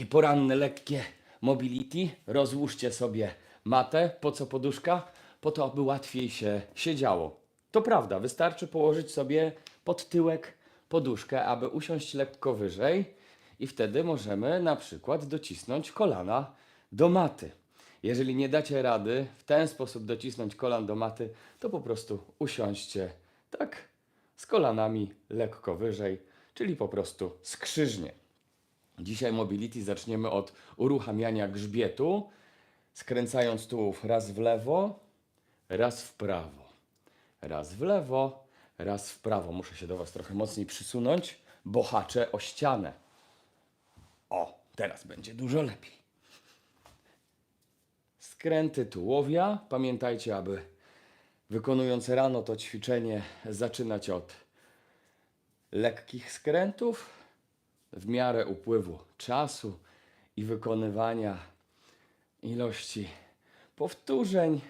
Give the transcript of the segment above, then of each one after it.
takie poranne, lekkie mobility. Rozłóżcie sobie matę. Po co poduszka? Po to, aby łatwiej się siedziało. To prawda, wystarczy położyć sobie pod tyłek poduszkę, aby usiąść lekko wyżej i wtedy możemy na przykład docisnąć kolana do maty. Jeżeli nie dacie rady w ten sposób docisnąć kolan do maty, to po prostu usiądźcie tak z kolanami lekko wyżej, czyli po prostu skrzyżnie. Dzisiaj mobility zaczniemy od uruchamiania grzbietu, skręcając tułów raz w lewo, raz w prawo. Raz w lewo, raz w prawo. Muszę się do Was trochę mocniej przysunąć, bo haczę o ścianę. O, teraz będzie dużo lepiej. Skręty tułowia. Pamiętajcie, aby wykonując rano to ćwiczenie, zaczynać od lekkich skrętów w miarę upływu czasu i wykonywania ilości powtórzeń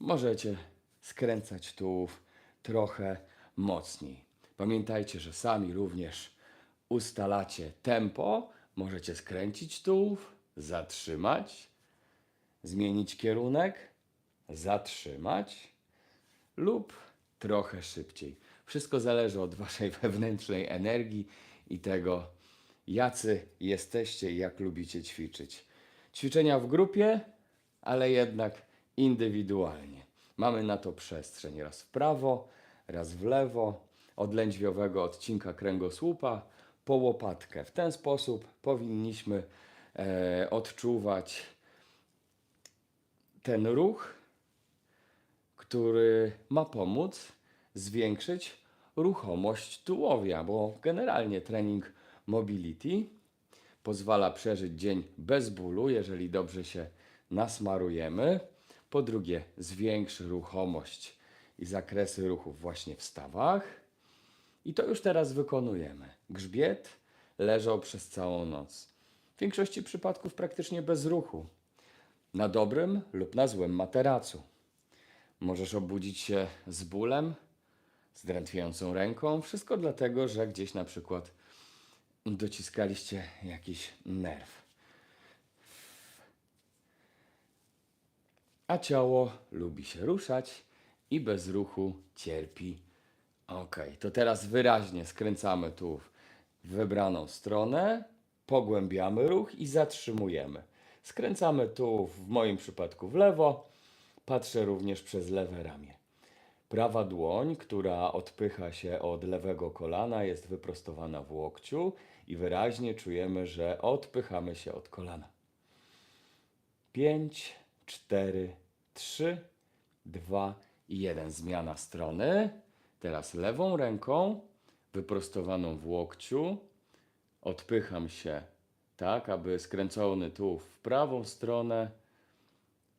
możecie skręcać tułów trochę mocniej. Pamiętajcie, że sami również ustalacie tempo. Możecie skręcić tułów, zatrzymać, zmienić kierunek, zatrzymać lub trochę szybciej. Wszystko zależy od Waszej wewnętrznej energii i tego, jacy jesteście i jak lubicie ćwiczyć. Ćwiczenia w grupie, ale jednak indywidualnie. Mamy na to przestrzeń raz w prawo, raz w lewo, od lędźwiowego odcinka kręgosłupa po łopatkę. W ten sposób powinniśmy e, odczuwać ten ruch, który ma pomóc zwiększyć ruchomość tułowia, bo generalnie trening mobility pozwala przeżyć dzień bez bólu, jeżeli dobrze się nasmarujemy. Po drugie, zwiększy ruchomość i zakresy ruchów właśnie w stawach. I to już teraz wykonujemy. Grzbiet leżał przez całą noc. W większości przypadków praktycznie bez ruchu. Na dobrym lub na złym materacu. Możesz obudzić się z bólem, z drętwiejącą ręką. Wszystko dlatego, że gdzieś na przykład dociskaliście jakiś nerw. A ciało lubi się ruszać i bez ruchu cierpi. Ok, to teraz wyraźnie skręcamy tu w wybraną stronę, pogłębiamy ruch i zatrzymujemy. Skręcamy tu w moim przypadku w lewo, patrzę również przez lewe ramię. Prawa dłoń, która odpycha się od lewego kolana, jest wyprostowana w łokciu i wyraźnie czujemy, że odpychamy się od kolana. 5, 4, 3, 2 i 1. Zmiana strony. Teraz lewą ręką, wyprostowaną w łokciu, odpycham się tak, aby skręcony tułów w prawą stronę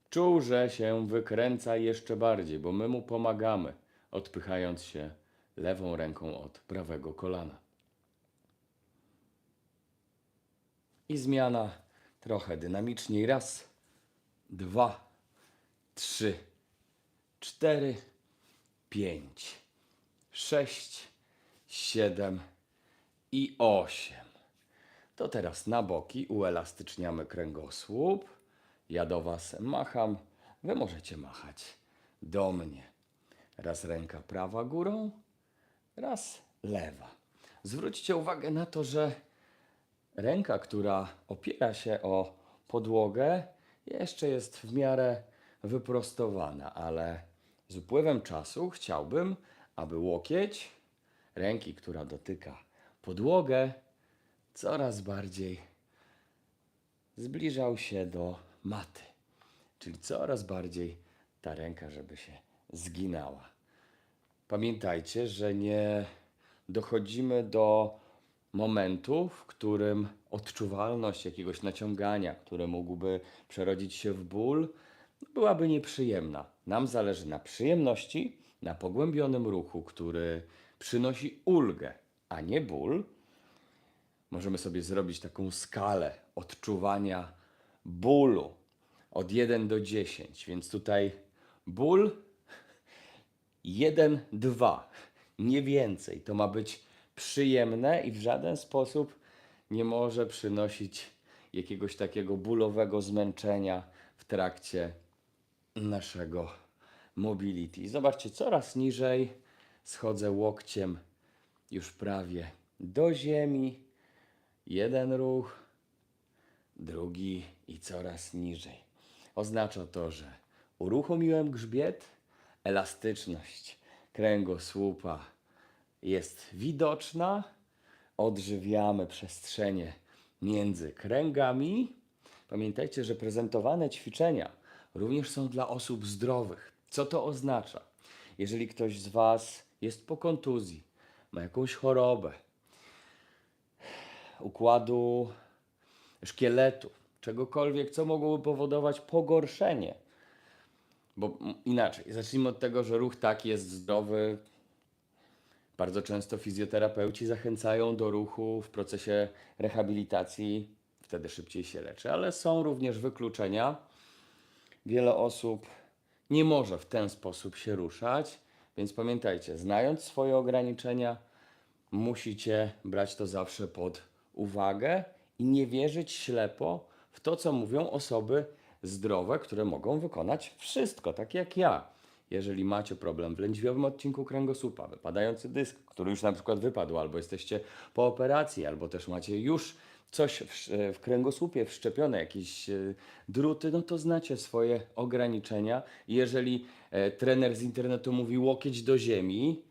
czuł, że się wykręca jeszcze bardziej, bo my mu pomagamy, odpychając się lewą ręką od prawego kolana. I zmiana trochę dynamiczniej. Raz, dwa, trzy, cztery, pięć, sześć, siedem i osiem. To teraz na boki uelastyczniamy kręgosłup. Ja do Was macham, Wy możecie machać do mnie. Raz ręka prawa górą, raz lewa. Zwróćcie uwagę na to, że ręka, która opiera się o podłogę, jeszcze jest w miarę wyprostowana, ale z upływem czasu chciałbym, aby łokieć ręki, która dotyka podłogę, coraz bardziej zbliżał się do maty. Czyli coraz bardziej ta ręka, żeby się zginała. Pamiętajcie, że nie dochodzimy do momentu, w którym odczuwalność jakiegoś naciągania, które mógłby przerodzić się w ból, byłaby nieprzyjemna. Nam zależy na przyjemności, na pogłębionym ruchu, który przynosi ulgę, a nie ból. Możemy sobie zrobić taką skalę odczuwania bólu od 1 do 10, więc tutaj ból 1, 2, nie więcej. To ma być przyjemne i w żaden sposób nie może przynosić jakiegoś takiego bólowego zmęczenia w trakcie naszego mobility. Zobaczcie, coraz niżej schodzę łokciem już prawie do ziemi. Jeden ruch, drugi i coraz niżej. Oznacza to, że uruchomiłem grzbiet, elastyczność kręgosłupa jest widoczna, odżywiamy przestrzenie między kręgami. Pamiętajcie, że prezentowane ćwiczenia również są dla osób zdrowych. Co to oznacza? Jeżeli ktoś z Was jest po kontuzji, ma jakąś chorobę, układu szkieletu, czegokolwiek, co mogłoby powodować pogorszenie. Bo inaczej, zacznijmy od tego, że ruch taki jest zdrowy. Bardzo często fizjoterapeuci zachęcają do ruchu w procesie rehabilitacji, wtedy szybciej się leczy, ale są również wykluczenia. Wiele osób nie może w ten sposób się ruszać, więc pamiętajcie, znając swoje ograniczenia, musicie brać to zawsze pod uwagę i nie wierzyć ślepo w to, co mówią osoby zdrowe, które mogą wykonać wszystko, tak jak ja. Jeżeli macie problem w lędźwiowym odcinku kręgosłupa, wypadający dysk, który już na przykład wypadł, albo jesteście po operacji, albo też macie już coś w, sz- w kręgosłupie wszczepione, jakieś e, druty, no to znacie swoje ograniczenia. Jeżeli e, trener z internetu mówi łokieć do ziemi,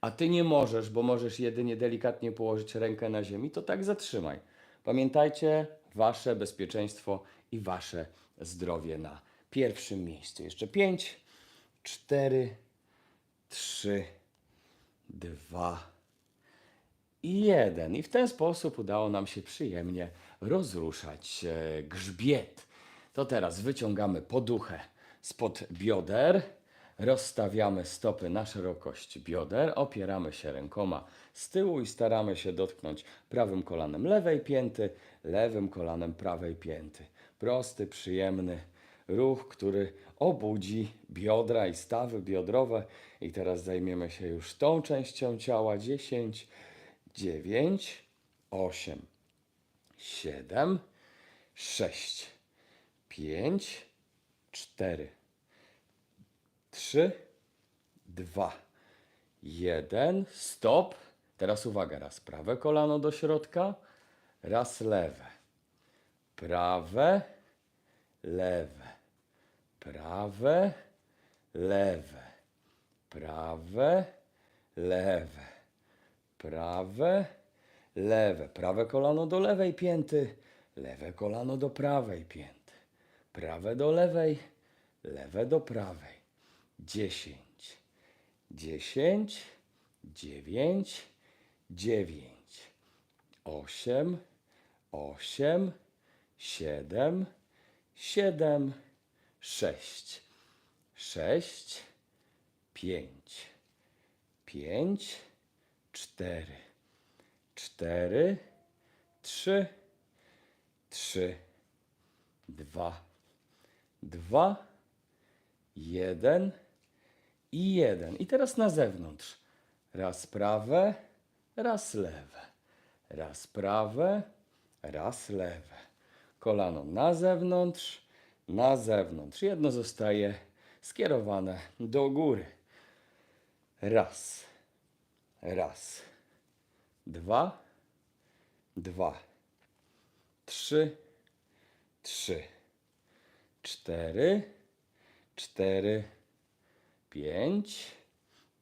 a ty nie możesz, bo możesz jedynie delikatnie położyć rękę na ziemi, to tak zatrzymaj. Pamiętajcie, wasze bezpieczeństwo i wasze zdrowie na pierwszym miejscu. Jeszcze 5, 4, 3, 2 i 1. I w ten sposób udało nam się przyjemnie rozruszać e, grzbiet. To teraz wyciągamy poduchę spod bioder, rozstawiamy stopy na szerokość bioder, opieramy się rękoma z tyłu i staramy się dotknąć prawym kolanem lewej pięty, lewym kolanem prawej pięty. Prosty, przyjemny ruch, który obudzi biodra i stawy biodrowe. I teraz zajmiemy się już tą częścią ciała. 10, 9, 8, 7, 6, 5, 4, 3, 2, 1. Stop. Teraz uwaga, raz prawe kolano do środka, raz lewe. Prawe, lewe. Prawe, lewe. Prawe, lewe. Prawe, lewe. Prawe kolano do lewej pięty, lewe kolano do prawej pięty. Prawe do lewej, lewe do prawej. Dziesięć, dziesięć, dziewięć, dziewięć, osiem, osiem, siedem, siedem, sześć, sześć, pięć, pięć, cztery, cztery, trzy, trzy, dwa, dwa, jeden i jeden. I teraz na zewnątrz. Raz prawe, raz lewe. Raz prawe, raz lewe. Kolano na zewnątrz, na zewnątrz. Jedno zostaje skierowane do góry. Raz, raz, dwa, dwa, trzy, trzy, cztery, cztery, pięć,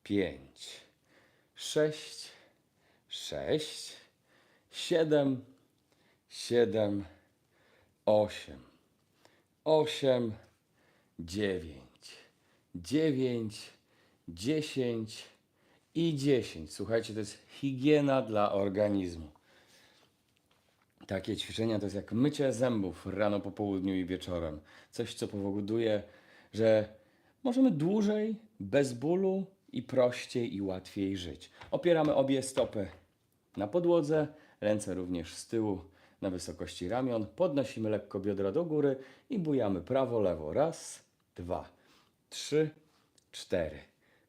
pięć, sześć, sześć, siedem, siedem, osiem, osiem, dziewięć, dziewięć, dziesięć i dziesięć. Słuchajcie, to jest higiena dla organizmu. Takie ćwiczenia to jest jak mycie zębów rano, po południu i wieczorem. Coś, co powoduje, że możemy dłużej, bez bólu i prościej i łatwiej żyć. Opieramy obie stopy na podłodze, ręce również z tyłu na wysokości ramion. Podnosimy lekko biodra do góry i bujamy prawo, lewo. Raz, dwa, trzy, cztery,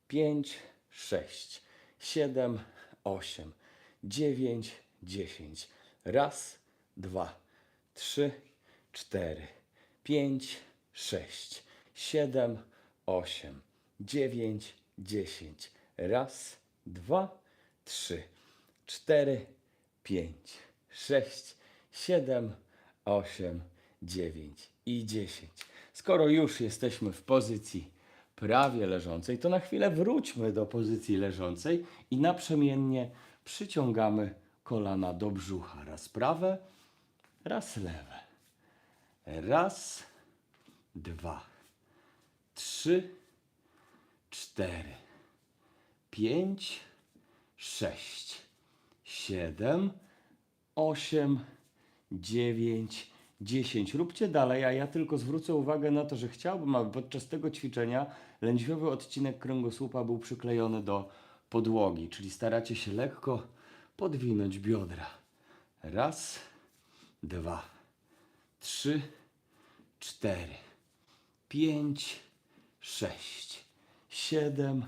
pięć, sześć, siedem, osiem, dziewięć, dziesięć. Raz, dwa, trzy, cztery, pięć, sześć, siedem, osiem, dziewięć, dziesięć. Raz, dwa, trzy, cztery, pięć, sześć, siedem, osiem, dziewięć i dziesięć. Skoro już jesteśmy w pozycji prawie leżącej, to na chwilę wróćmy do pozycji leżącej i naprzemiennie przyciągamy kolana do brzucha. Raz prawe, raz lewe. Raz, dwa, trzy, cztery, pięć, sześć, siedem, osiem, dziewięć, dziesięć. Róbcie dalej, a ja tylko zwrócę uwagę na to, że chciałbym, aby podczas tego ćwiczenia lędźwiowy odcinek kręgosłupa był przyklejony do podłogi, czyli staracie się lekko podwinąć biodra. Raz, dwa, trzy, cztery, pięć, sześć, siedem,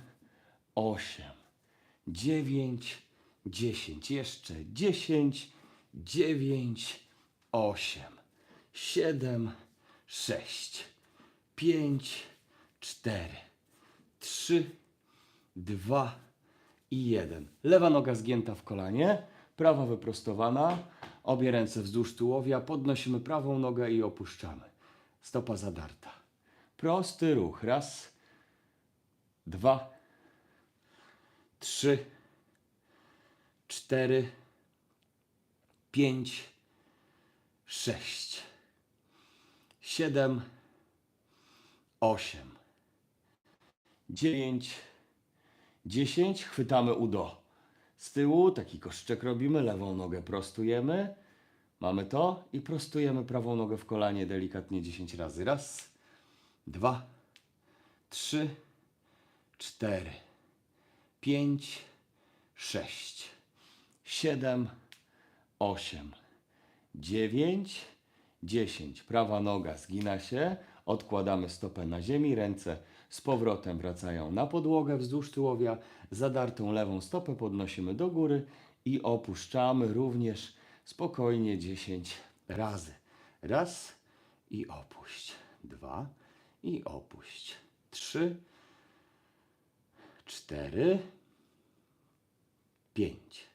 osiem, dziewięć, dziesięć. Jeszcze dziesięć, dziewięć, osiem, siedem, sześć, pięć, cztery, trzy, dwa i jeden. Lewa noga zgięta w kolanie, prawa wyprostowana, obie ręce wzdłuż tułowia, podnosimy prawą nogę i opuszczamy. Stopa zadarta. Prosty ruch. Raz, dwa, trzy, cztery, pięć, sześć, siedem, osiem, dziewięć, dziesięć. Chwytamy udo z tyłu, taki koszczek robimy, lewą nogę prostujemy. Mamy to i prostujemy prawą nogę w kolanie delikatnie 10 razy. Raz, dwa, trzy, cztery, pięć, sześć, siedem, osiem, dziewięć, dziesięć. Prawa noga zgina się, odkładamy stopę na ziemi, ręce z powrotem wracają na podłogę wzdłuż tułowia, zadartą lewą stopę podnosimy do góry i opuszczamy również spokojnie 10 razy. Raz i opuść. Dwa i opuść. Trzy, cztery, pięć,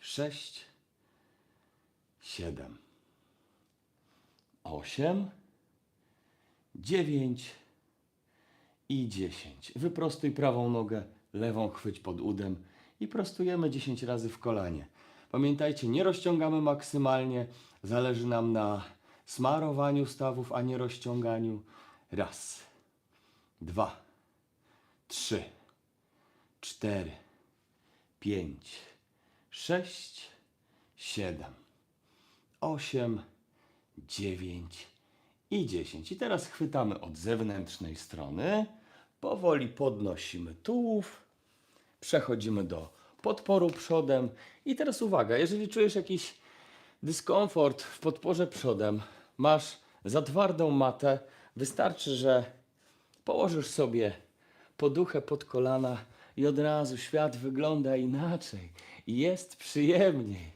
sześć, siedem, osiem, dziewięć i dziesięć. Wyprostuj prawą nogę, lewą chwyć pod udem i prostujemy 10 razy w kolanie. Pamiętajcie, nie rozciągamy maksymalnie, zależy nam na smarowaniu stawów, a nie rozciąganiu. Raz, dwa, trzy, cztery, pięć, sześć, siedem, osiem, dziewięć i dziesięć. I teraz chwytamy od zewnętrznej strony, powoli podnosimy tułów, przechodzimy do podporu przodem. I teraz uwaga, jeżeli czujesz jakiś dyskomfort w podporze przodem, masz za twardą matę, wystarczy, że położysz sobie poduchę pod kolana i od razu świat wygląda inaczej. Jest przyjemniej.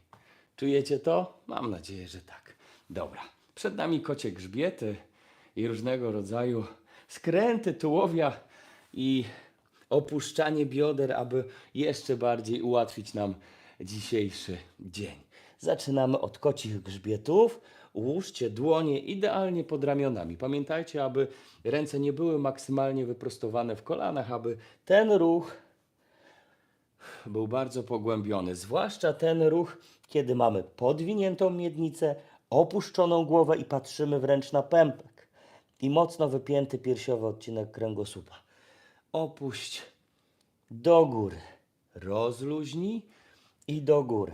Czujecie to? Mam nadzieję, że tak. Dobra. Przed nami kocie grzbiety i różnego rodzaju skręty tułowia i opuszczanie bioder, aby jeszcze bardziej ułatwić nam dzisiejszy dzień. Zaczynamy od kocich grzbietów. Ułóżcie dłonie idealnie pod ramionami. Pamiętajcie, aby ręce nie były maksymalnie wyprostowane w kolanach, aby ten ruch był bardzo pogłębiony. Zwłaszcza ten ruch, kiedy mamy podwiniętą miednicę, opuszczoną głowę i patrzymy wręcz na pępek. I mocno wypięty piersiowy odcinek kręgosłupa. Opuść do góry. Rozluźnij i do góry.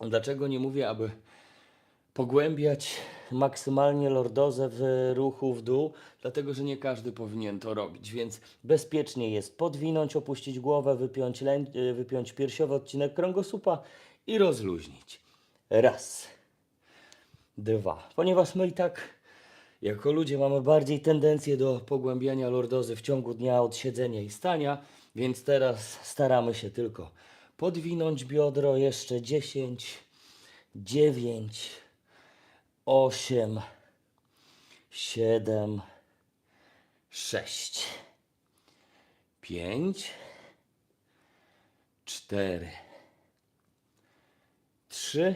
Dlaczego nie mówię, aby pogłębiać maksymalnie lordozę w ruchu w dół? Dlatego, że nie każdy powinien to robić, więc bezpiecznie jest podwinąć, opuścić głowę, wypiąć, wypiąć piersiowy odcinek kręgosłupa i rozluźnić. Raz, dwa. Ponieważ my i tak jako ludzie mamy bardziej tendencję do pogłębiania lordozy w ciągu dnia od siedzenia i stania, więc teraz staramy się tylko podwinąć biodro jeszcze 10, 9, osiem, siedem, sześć, pięć, cztery, trzy,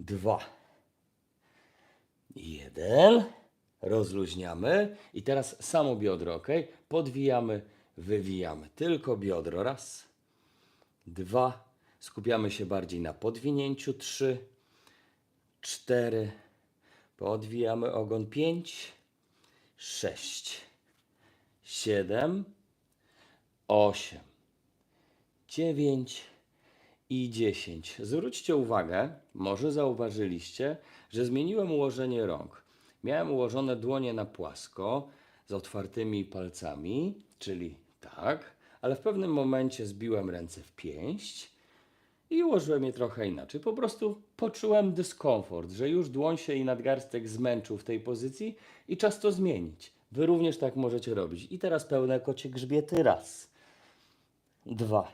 dwa, jeden. Rozluźniamy i teraz samo biodro, ok? Podwijamy, wywijamy. Tylko biodro. Raz, dwa. Skupiamy się bardziej na podwinięciu. Trzy, cztery. Podwijamy ogon. Pięć, sześć, siedem, osiem, dziewięć i 10. Zwróćcie uwagę, może zauważyliście, że zmieniłem ułożenie rąk. Miałem ułożone dłonie na płasko, z otwartymi palcami, czyli tak, ale w pewnym momencie zbiłem ręce w pięść i ułożyłem je trochę inaczej. Po prostu poczułem dyskomfort, że już dłoń się i nadgarstek zmęczył w tej pozycji i czas to zmienić. Wy również tak możecie robić. I teraz pełne kocie grzbiety. Raz, dwa,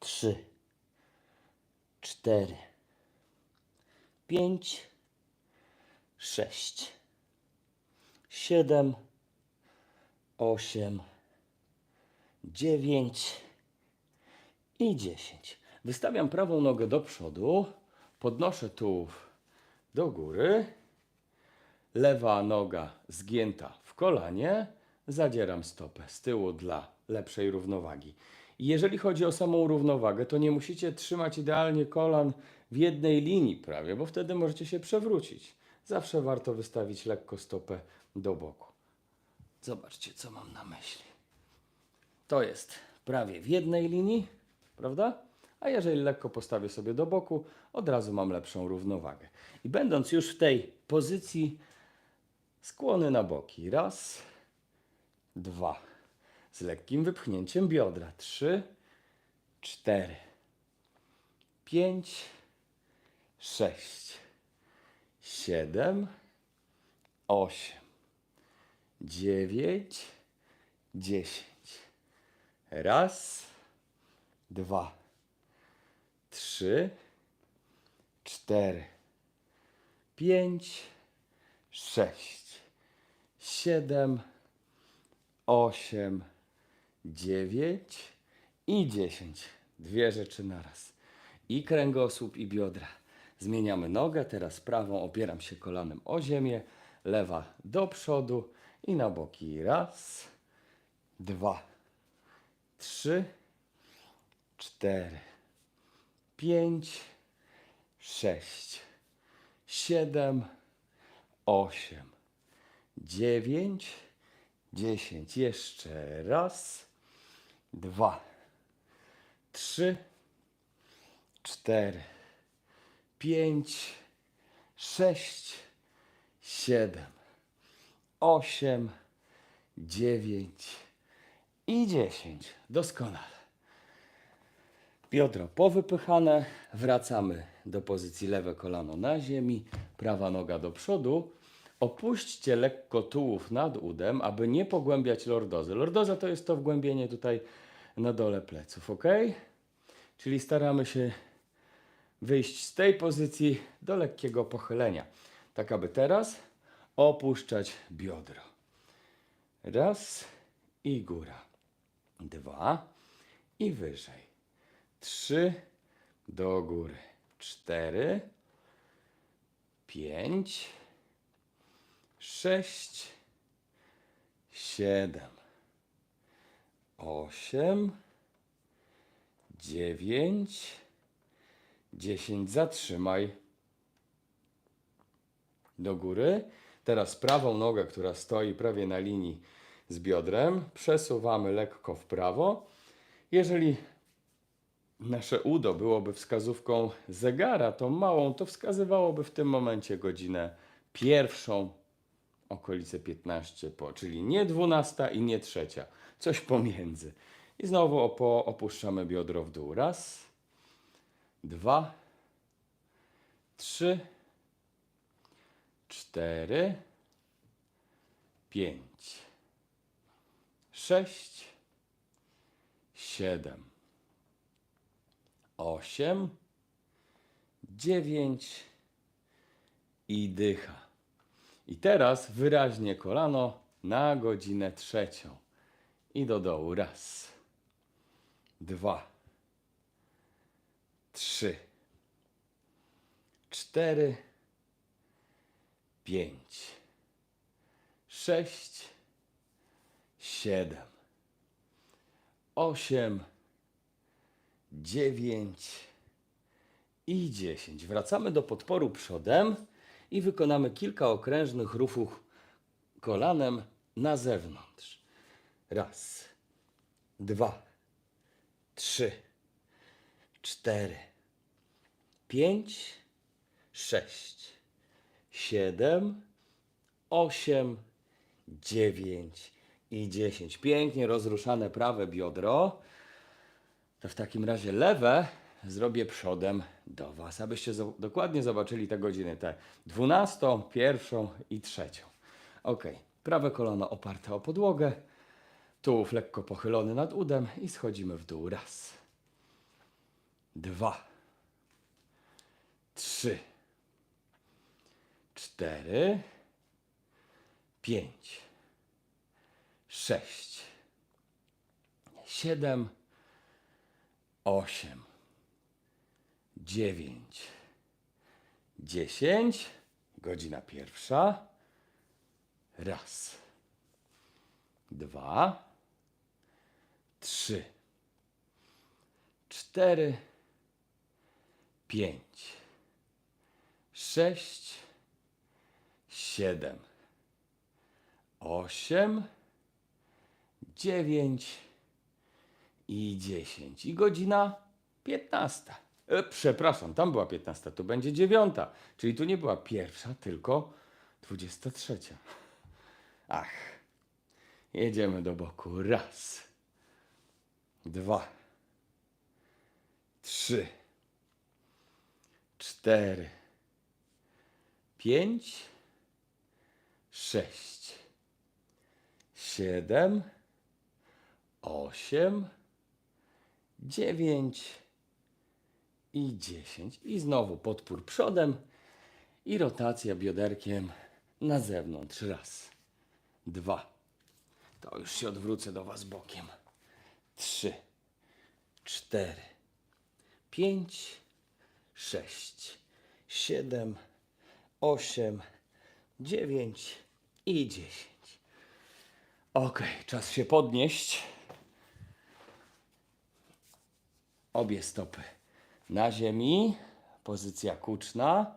trzy, cztery, pięć, sześć, siedem, osiem, dziewięć i dziesięć. Wystawiam prawą nogę do przodu, podnoszę tułów do góry, lewa noga zgięta w kolanie, zadzieram stopę z tyłu dla lepszej równowagi. Jeżeli chodzi o samą równowagę, to nie musicie trzymać idealnie kolan w jednej linii prawie, bo wtedy możecie się przewrócić. Zawsze warto wystawić lekko stopę do boku. Zobaczcie, co mam na myśli. To jest prawie w jednej linii, prawda? A jeżeli lekko postawię sobie do boku, od razu mam lepszą równowagę. I będąc już w tej pozycji, skłony na boki. Raz, dwa. Z lekkim wypchnięciem biodra. Trzy, cztery, pięć, sześć, siedem, osiem, dziewięć, dziesięć. Raz, dwa, trzy, cztery, pięć, sześć, siedem, osiem, dziewięć i dziesięć. Dwie rzeczy naraz. I kręgosłup, i biodra. Zmieniamy nogę. Teraz prawą opieram się kolanem o ziemię, lewa do przodu i na boki. Raz, dwa, trzy, cztery, pięć, sześć, siedem, osiem, dziewięć, dziesięć. Jeszcze raz, dwa, trzy, cztery, pięć, sześć, siedem, osiem, dziewięć i dziesięć. Doskonale. Biodro powypychane, wracamy do pozycji lewe kolano na ziemi, prawa noga do przodu. Opuśćcie lekko tułów nad udem, aby nie pogłębiać lordozy. Lordoza to jest to wgłębienie tutaj na dole pleców, ok? Czyli staramy się wyjść z tej pozycji do lekkiego pochylenia, tak aby teraz opuszczać biodro. Raz i góra. Dwa i wyżej trzy do góry, cztery, pięć, sześć, siedem, osiem, dziewięć, dziesięć. Zatrzymaj. Do góry. Teraz prawą nogę, która stoi prawie na linii z biodrem, przesuwamy lekko w prawo. Jeżeli nasze udo byłoby wskazówką zegara, tą małą, to wskazywałoby w tym momencie godzinę pierwszą, okolice 15 po, czyli nie 12 i nie trzecia, coś pomiędzy. I znowu opo, opuszczamy biodro w dół. Raz, dwa, trzy, cztery, pięć, sześć, siedem osiem, dziewięć i dycha. I teraz wyraźnie kolano na godzinę trzecią. I do dołu. Raz, dwa, trzy, cztery, pięć, sześć, siedem, osiem, dziewięć i dziesięć. Wracamy do podporu przodem i wykonamy kilka okrężnych ruchów kolanem na zewnątrz. Raz, dwa, trzy, cztery, pięć, sześć, siedem, osiem, dziewięć i dziesięć. Pięknie rozruszane prawe biodro. To w takim razie lewe zrobię przodem do Was, abyście dokładnie zobaczyli te godziny, te 12, pierwszą i trzecią. Ok, prawe kolano oparte o podłogę, tułów lekko pochylony nad udem i schodzimy w dół. Raz, dwa, trzy, cztery, pięć, sześć, siedem, osiem, dziewięć, dziesięć, godzina pierwsza. Raz, dwa, trzy, cztery, pięć, sześć, siedem, osiem, dziewięć i 10. I godzina 15. E, przepraszam, tam była 15, tu będzie 9. Czyli tu nie była pierwsza, tylko 23. Ach. Jedziemy do boku. Raz. Dwa. Trzy. Cztery. Pięć. Sześć. Siedem. Osiem dziewięć i dziesięć. I znowu podpór przodem i rotacja bioderkiem na zewnątrz. Raz, dwa. To już się odwrócę do Was bokiem. Trzy, cztery, pięć, sześć, siedem, osiem, dziewięć i dziesięć. Ok, czas się podnieść. obie stopy na ziemi, pozycja kuczna.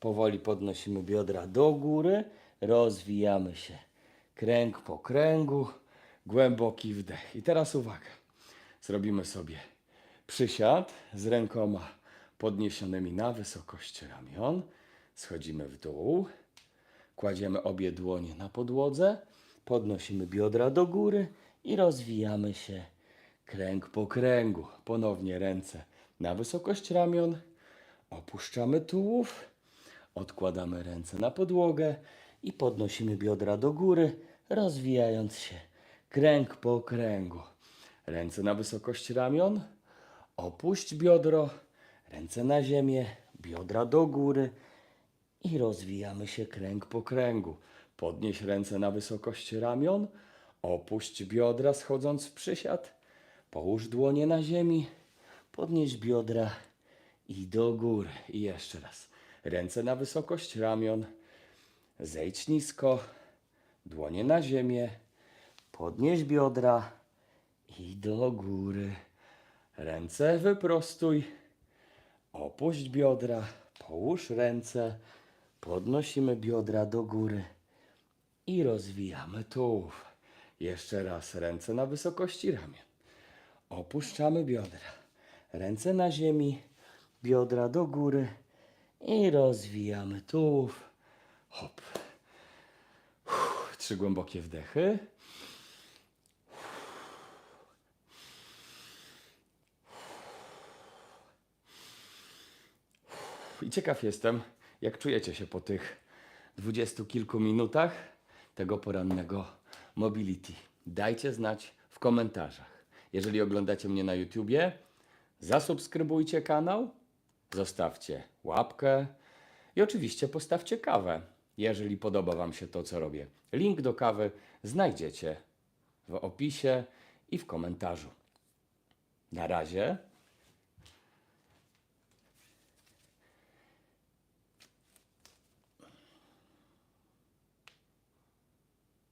Powoli podnosimy biodra do góry, rozwijamy się kręg po kręgu, głęboki wdech. I teraz uwaga, zrobimy sobie przysiad z rękoma podniesionymi na wysokość ramion. Schodzimy w dół, kładziemy obie dłonie na podłodze, podnosimy biodra do góry i rozwijamy się kręg po kręgu. Ponownie ręce na wysokość ramion, opuszczamy tułów, odkładamy ręce na podłogę i podnosimy biodra do góry, rozwijając się kręg po kręgu. Ręce na wysokość ramion, opuść biodro, ręce na ziemię, biodra do góry i rozwijamy się kręg po kręgu. Podnieś ręce na wysokość ramion, opuść biodra schodząc w przysiad, połóż dłonie na ziemi, podnieś biodra i do góry. I jeszcze raz. Ręce na wysokość ramion, zejdź nisko, dłonie na ziemię, podnieś biodra i do góry. Ręce wyprostuj, opuść biodra, połóż ręce, podnosimy biodra do góry i rozwijamy tułów. Jeszcze raz ręce na wysokości ramion. Opuszczamy biodra. Ręce na ziemi, biodra do góry i rozwijamy tułów. Hop. Uff, Trzy głębokie wdechy. I ciekaw jestem, jak czujecie się po tych dwudziestu kilku minutach tego porannego mobility. Dajcie znać w komentarzach. Jeżeli oglądacie mnie na YouTubie, zasubskrybujcie kanał, zostawcie łapkę i oczywiście postawcie kawę, jeżeli podoba Wam się to, co robię. Link do kawy znajdziecie w opisie i w komentarzu. Na razie